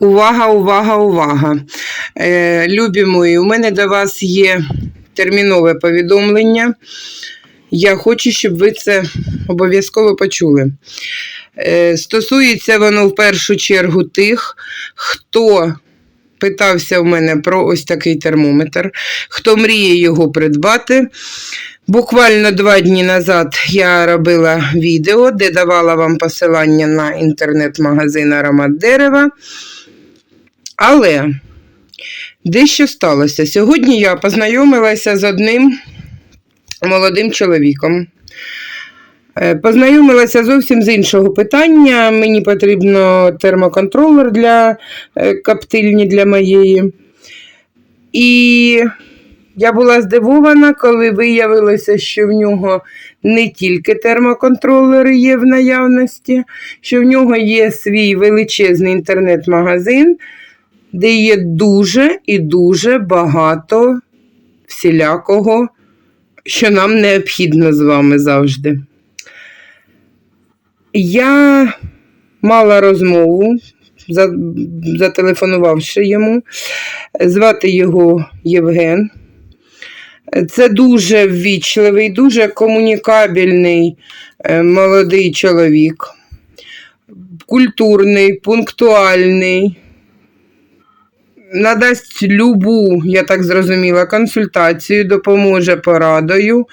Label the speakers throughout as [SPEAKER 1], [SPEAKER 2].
[SPEAKER 1] Увага, увага, увага. Е, любі мої, у мене до вас є термінове повідомлення. Я хочу, щоб ви це обов'язково почули. Е, стосується воно в першу чергу тих, хто питався в мене про ось такий термометр, хто мріє його придбати. Буквально два дні назад я робила відео, де давала вам посилання на інтернет-магазин Аромат дерева. Але дещо сталося. Сьогодні я познайомилася з одним молодим чоловіком. Е, Познайомилася зовсім з іншого питання. Мені потрібно термоконтролер для е, коптильні для моєї. І я була здивована, коли виявилося, що в нього не тільки термоконтролери є в наявності, що в нього є свій величезний інтернет-магазин, де є дуже і дуже багато всілякого, що нам необхідно з вами завжди. Я мала розмову, зателефонувавши йому. Звати його Євген. Це дуже ввічливий, дуже комунікабельний е, молодий чоловік, культурний, пунктуальний, надасть любу, я так зрозуміла, консультацію, допоможе порадою.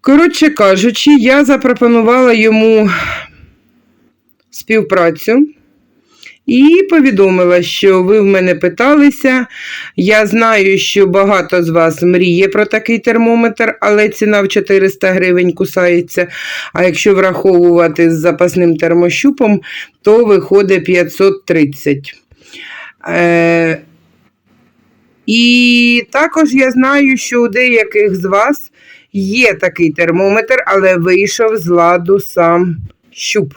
[SPEAKER 1] Коротше кажучи, я запропонувала йому співпрацю і повідомила, що ви в мене питалися. Я знаю, що багато з вас мріє про такий термометр, але ціна в 400 гривень кусається. А якщо враховувати з запасним термощупом, то виходить 530. Е, і також я знаю, що у деяких з вас є такий термометр, але вийшов з ладу сам щуп.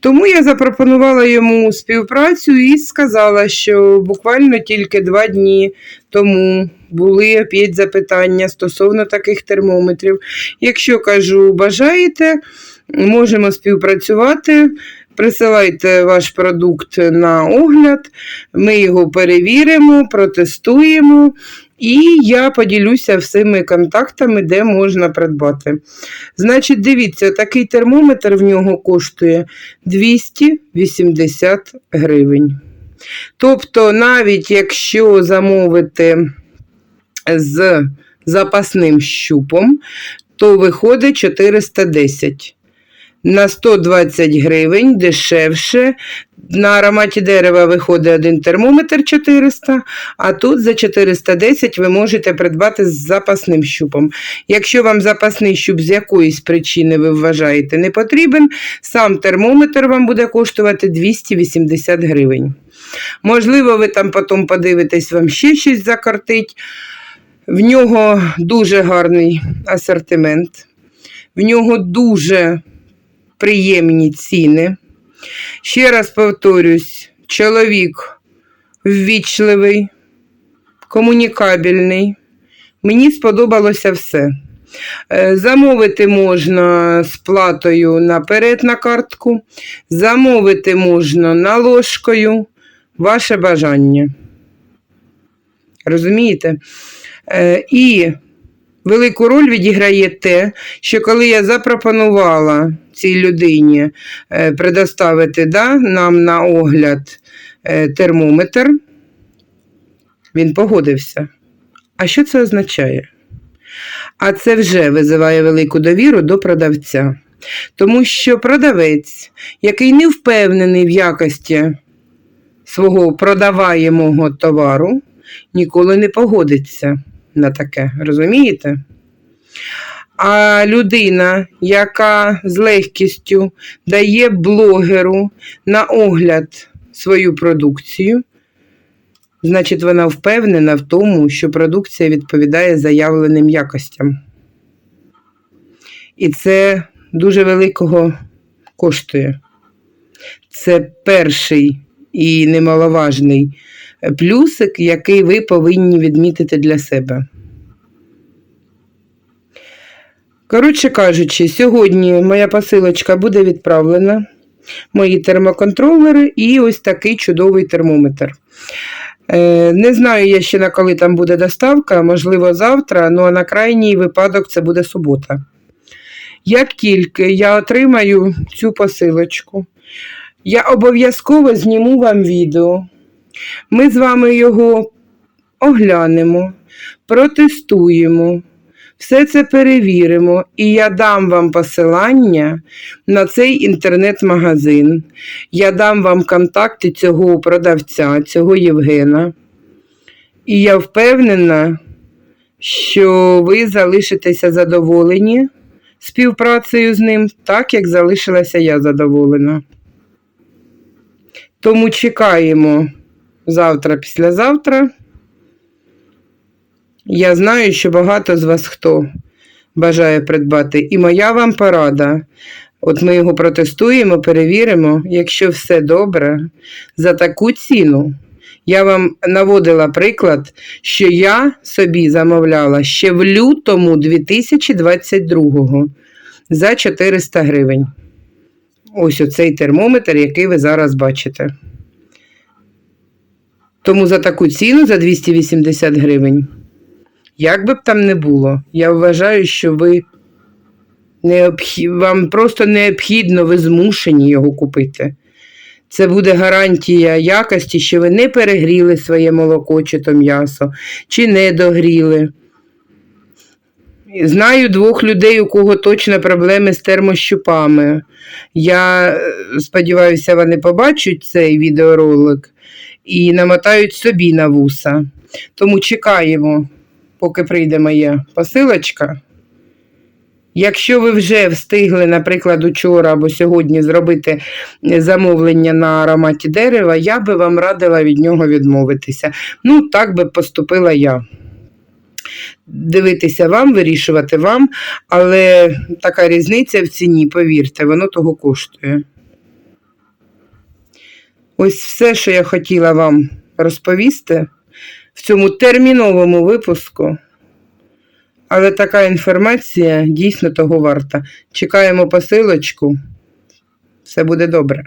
[SPEAKER 1] Тому я запропонувала йому співпрацю і сказала, що буквально тільки два дні тому були опять запитання стосовно таких термометрів. Якщо кажу, бажаєте, можемо співпрацювати. Присилайте ваш продукт на огляд, ми його перевіримо, протестуємо, і я поділюся всіми контактами, де можна придбати. Значить, дивіться, такий термометр в нього коштує 280 гривень. Тобто, навіть якщо замовити з запасним щупом, то виходить 410 на 120 гривень дешевше. На ароматі дерева виходить один термометр 400, а тут за 410 ви можете придбати з запасним щупом. Якщо вам запасний щуп з якоїсь причини ви вважаєте не потрібен, сам термометр вам буде коштувати 280 гривень. Можливо, ви там потім подивитесь, вам ще щось закортить. В нього дуже гарний асортимент, в нього дуже приємні ціни. Ще раз повторюсь, чоловік ввічливий, комунікабельний. Мені сподобалося все. Е, Замовити можна з платою наперед на картку, замовити можна наложкою. Ваше бажання. Розумієте? Е, І велику роль відіграє те, що коли я запропонувала цій людині е, предоставити да, нам на огляд е, термометр, він погодився. А що це означає? А це вже визиває велику довіру до продавця. Тому що продавець, який не впевнений в якості свого продаваємого товару, ніколи не погодиться на таке. Розумієте? А людина, яка з легкістю дає блогеру на огляд свою продукцію, значить, вона впевнена в тому, що продукція відповідає заявленим якостям. І це дуже великого коштує. Це перший і немаловажний плюсик, який ви повинні відмітити для себе. Коротше кажучи, сьогодні моя посилочка буде відправлена. Мої термоконтролери і ось такий чудовий термометр. Е, Не знаю я ще на коли там буде доставка, можливо, завтра, ну а на крайній випадок це буде субота. Як тільки я отримаю цю посилочку, я обов'язково зніму вам відео. Ми з вами його оглянемо, протестуємо, все це перевіримо, і я дам вам посилання на цей інтернет-магазин. Я дам вам контакти цього продавця, цього Євгена. І я впевнена, що ви залишитеся задоволені співпрацею з ним, так як залишилася я задоволена. Тому чекаємо завтра, післязавтра. Я знаю, що багато з вас хто бажає придбати. І моя вам порада. От ми його протестуємо, перевіримо, якщо все добре, за таку ціну. Я вам наводила приклад, що я собі замовляла ще в лютому 2022 за 400 гривень. Ось оцей термометр, який ви зараз бачите. Тому за таку ціну, за 280 гривень, як би б там не було, я вважаю, що ви необхід... вам просто необхідно, ви змушені його купити. Це буде гарантія якості, що ви не перегріли своє молоко чи то м'ясо, чи не догріли. Знаю двох людей, у кого точно проблеми з термощупами. Я е, сподіваюся, вони побачать цей відеоролик і намотають собі на вуса. Тому чекаємо, поки прийде моя посилочка. Якщо ви вже встигли, наприклад, учора або сьогодні зробити замовлення на ароматі дерева, я би вам радила від нього відмовитися. Ну, так би поступила я. Дивитися вам, вирішувати вам, але така різниця в ціні, повірте, воно того коштує. Ось все, що я хотіла вам розповісти в цьому терміновому випуску. Але така інформація дійсно того варта. Чекаємо посилочку. Все буде добре.